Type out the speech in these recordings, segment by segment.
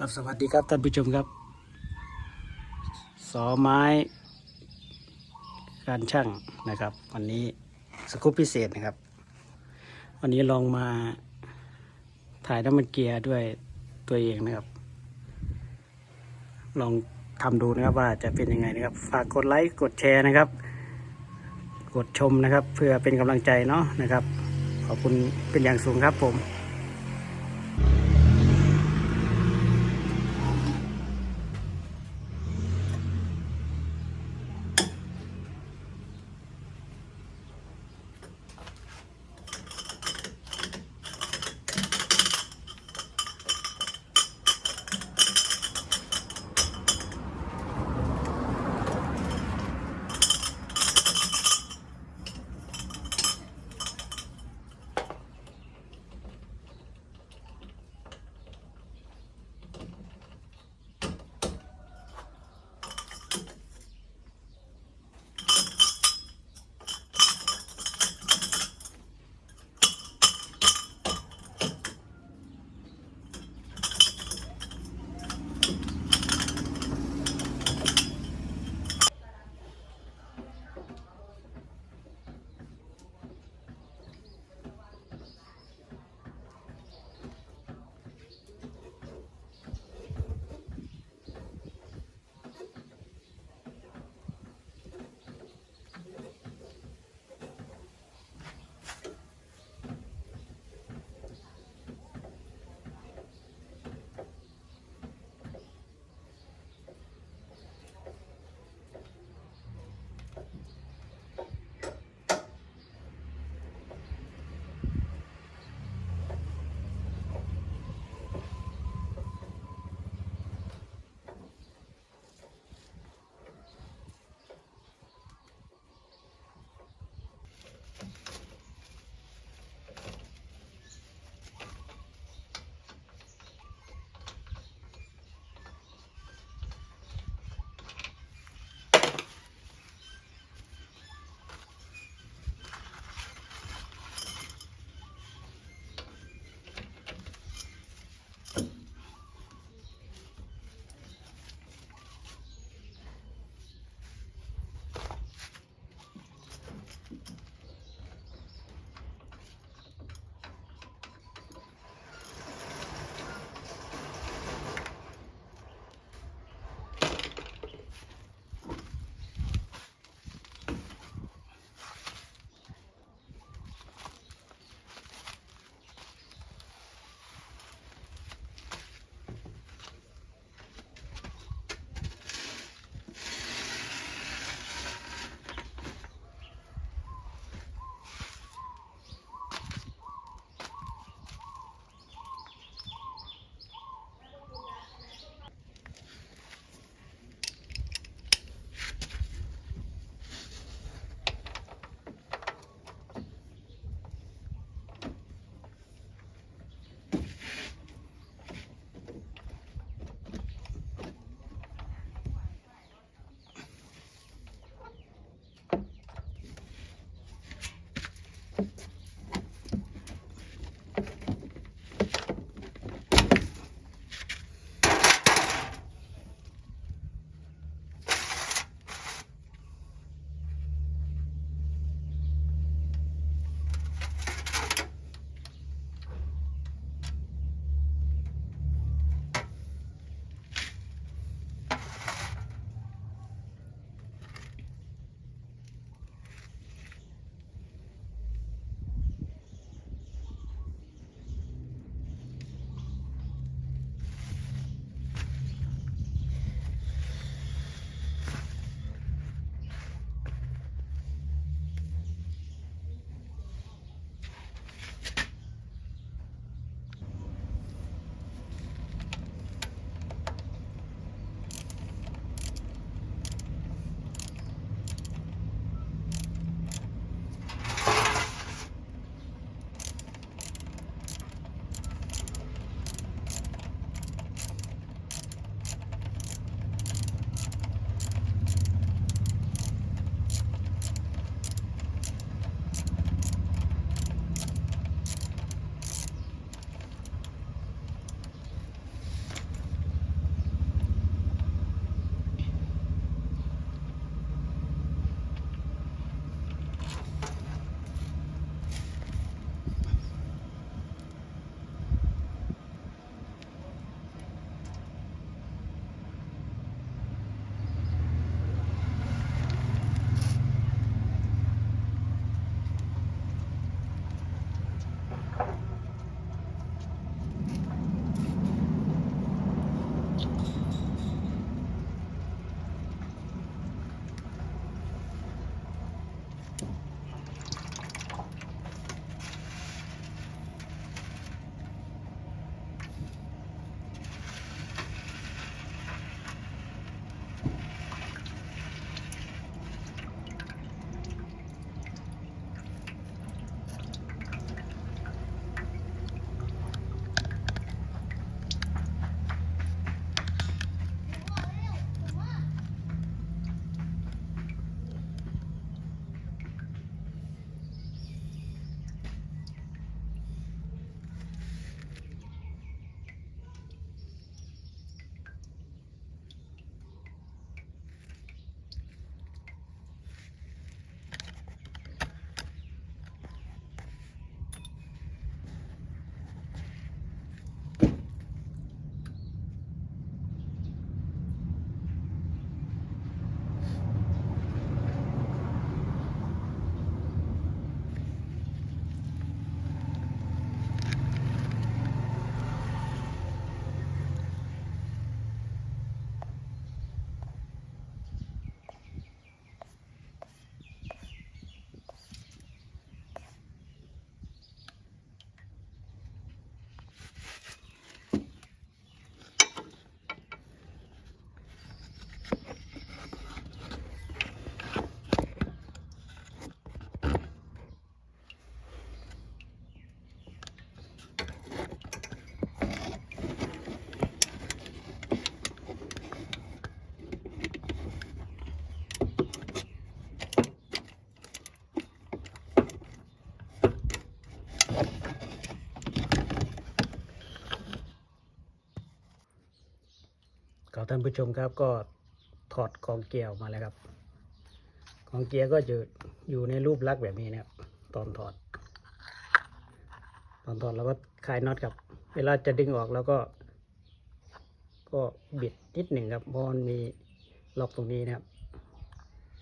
ครับสวัสดีครับท่านผู้ชมครับสอไม้ การช่างนะครับ วันนี้สกูปพิเศษนะครับ วันนี้ลองมาถ่ายน้ำมันเกียร์ด้วยตัวเองนะครับ ลองทำดูนะครับว่าจะเป็นยังไงนะครับ ฝากกดไลค์กดแชร์นะครับ กดชมนะครับ เพื่อเป็นกำลังใจเนาะนะครับ ขอบคุณเป็นอย่างสูงครับผม you ท่านผู้ชมครับก็ถอดกองเกลียร์ออกมาแล้วครับกองเกลียร์ก็จะอยู่ในรูปลักษณ์แบบนี้นะครับตอนถอด ตอนถอดเราก็คลายน็อตครับ เวลาจะดึงออกแล้วก็ ก็บิดนิดหนึ่งครับเพราะมันมีล็อกตรงนี้นะครับ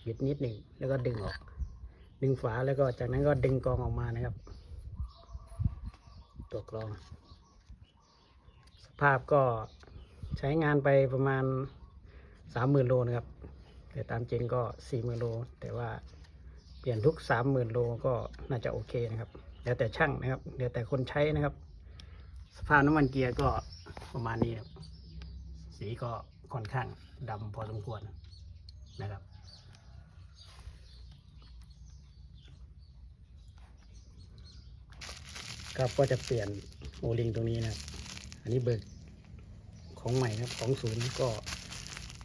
บิดนิดหนึ่งแล้วก็ดึงออก ดึงฝาแล้วก็จากนั้นก็ดึงกองออกมานะครับ ตัวกรอง สภาพก็ ใช้งานไปประมาณสามหมื่นโลนะครับ แต่ตามจริงก็สี่หมื่นโล แต่ว่าเปลี่ยนทุกสามหมื่นโลก็น่าจะโอเคนะครับ แล้วแต่ช่างนะครับเดียวแต่คนใช้นะครับ สภาพน้ำมันเกียร์ก็ประมาณนี้ครับ สีก็ค่อนข้างดำพอสมควรนะครับครับก็จะเปลี่ยนโอลิงตรงนี้นะครับ อันนี้เบิก ของใหม่นะครับของศูนย์ก็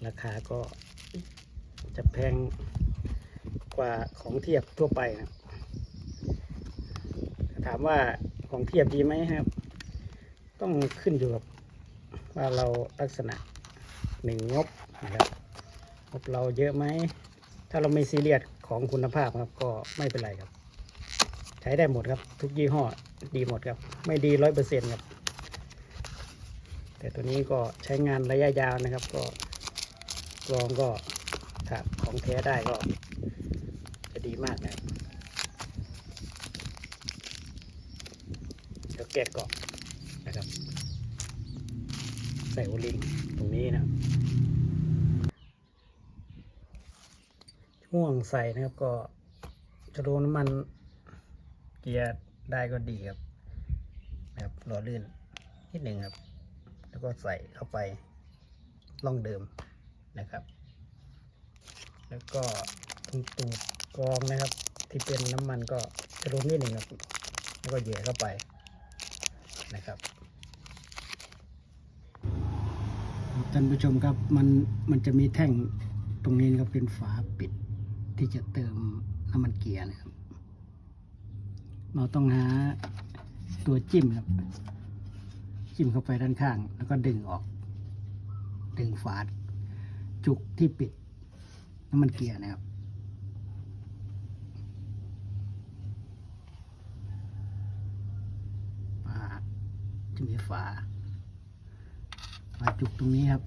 ราคาก็จะแพงกว่าของเทียบทั่วไปนะถามว่าของเทียบดีไหมครับ ต้องขึ้นอยู่กับว่าเราลักษณะหนึ่งงบนะครับงบเราเยอะไหม ถ้าเราไม่ซีเรียสของคุณภาพครับก็ไม่เป็นไรครับ ใช้ได้หมดครับ ทุกยี่ห้อดีหมดครับ ไม่ดีร้อยเปอร์เซ็นต์ครับ แต่ตัวนี้ก็ใช้งานระยะยาวนะครับ ก็กรองก็ถ้าของแท้ได้ก็จะดีมากนะเดี๋ยวแกะกาะนะครับ ใส่โอลิงตรงนี้นะครับห่วงใส่นะครับก็จะรูน้ำมันเกียร์ได้ก็ดีครับนะครับหล่อลื่นนิดหนึ่งครับ แล้วก็ใส่เข้าไปล่องเดิมนะครับ แล้วก็ตรงตูดกรองนะครับ ที่เป็นน้ำมันก็จะรูนิดหนึ่งครับแล้วก็เหยียเข้าไปนะครับท่านผู้ชมครับมันมันจะมีแท่งตรงนี้นะครับเป็นฝาปิดที่จะเติมน้ำมันเกียร์นะครับ เราต้องหาตัวจิ้มครับ จิ้มเข้าไปด้านข้าง แล้วก็ดึงออก ดึงฝาจุกที่ปิดน้ำมันเกียร์นะครับฝาจะมีฝาฝาจุกตรงนี้ครับ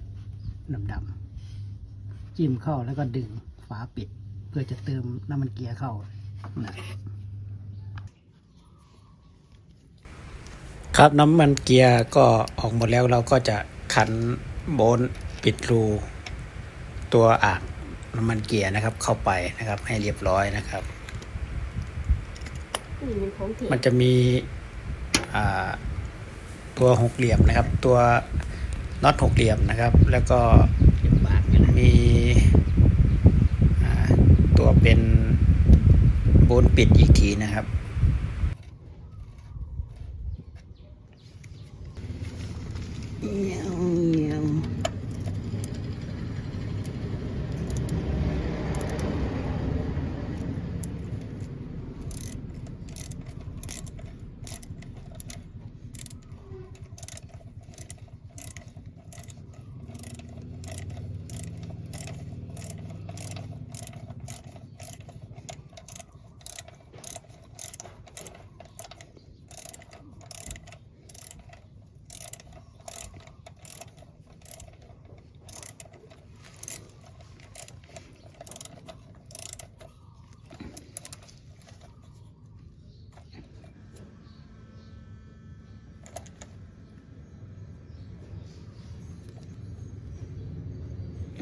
ดำๆจิ้มเข้าแล้วก็ดึงฝาปิด เพื่อจะเติมน้ำมันเกียร์เข้านะ ครับน้ำมันเกียร์ก็ออกหมดแล้วเราก็จะขันโบนปิดรูตัวอ่างน้ำมันเกียร์นะครับ เข้าไปนะครับ ให้เรียบร้อยนะครับนี่เป็นของเถียมันจะมีอ่าตัวหกเหลี่ยมนะครับ ตัวน็อตหกเหลี่ยมนะครับ แล้วก็มีอ่าตัวเป็นโบนปิดอีกทีนะครับ เงี้ยวเงี้ยว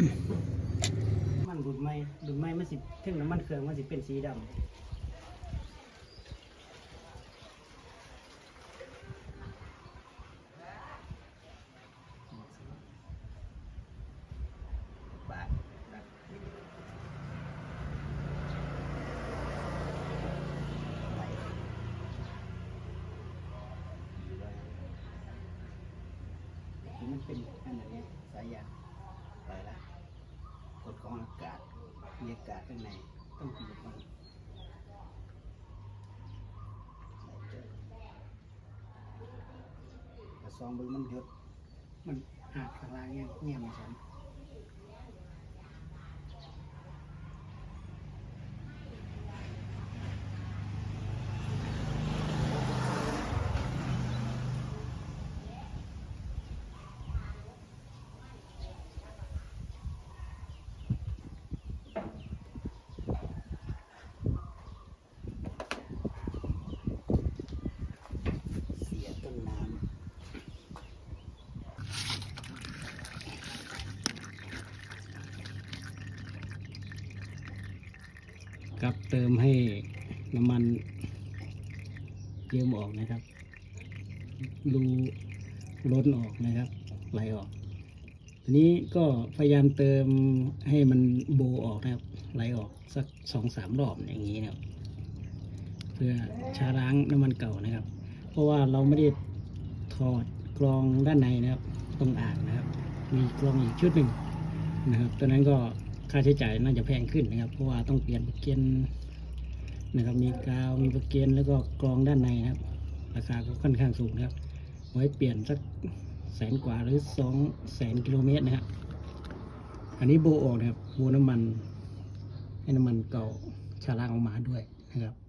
มันดุดไม้ดุดไม้มันสิถึงน้ำมันเครื่องมันสิเป็นสีดำมันเป็นอันนี้สายยางไปละ กฎของอากาศ มีอากาศข้างในต้องกินมันกระซองเบึงมันหยดมันหักข้างล่างเงี้ยเงี้ยมันฉัน กับเติมให้น้ำมันเยิ้มออกนะครับรูล้นออกนะครับไหลออกทีนี้ก็พยายามเติมให้มันโบออกนะครับไหลออกสักสองสามรอบอย่างนี้นะครับ เพื่อชาล้างน้ำมันเก่านะครับ เพราะว่าเราไม่ได้ถอดกรองด้านในนะครับ ตรงอ่างนะครับ มีกรองอีกชุดหนึ่งนะครับตัวนั้นก็ ค่าใช้จ่ายน่าจะแพงขึ้นนะครับ เพราะว่าต้องเปลี่ยนปลั๊กเกนนะครับ มีกาว มีปลั๊กเกนแล้วก็กรองด้านในนะครับ ราคาก็ค่อนข้างสูงนะครับ ไว้เปลี่ยนสักแสนกว่าหรือสองแสนกิโลเมตรนะครับ อันนี้โบออกนะครับโบน้ำมัน ให้น้ำมันเก่าชาล้างออกมาด้วยนะครับ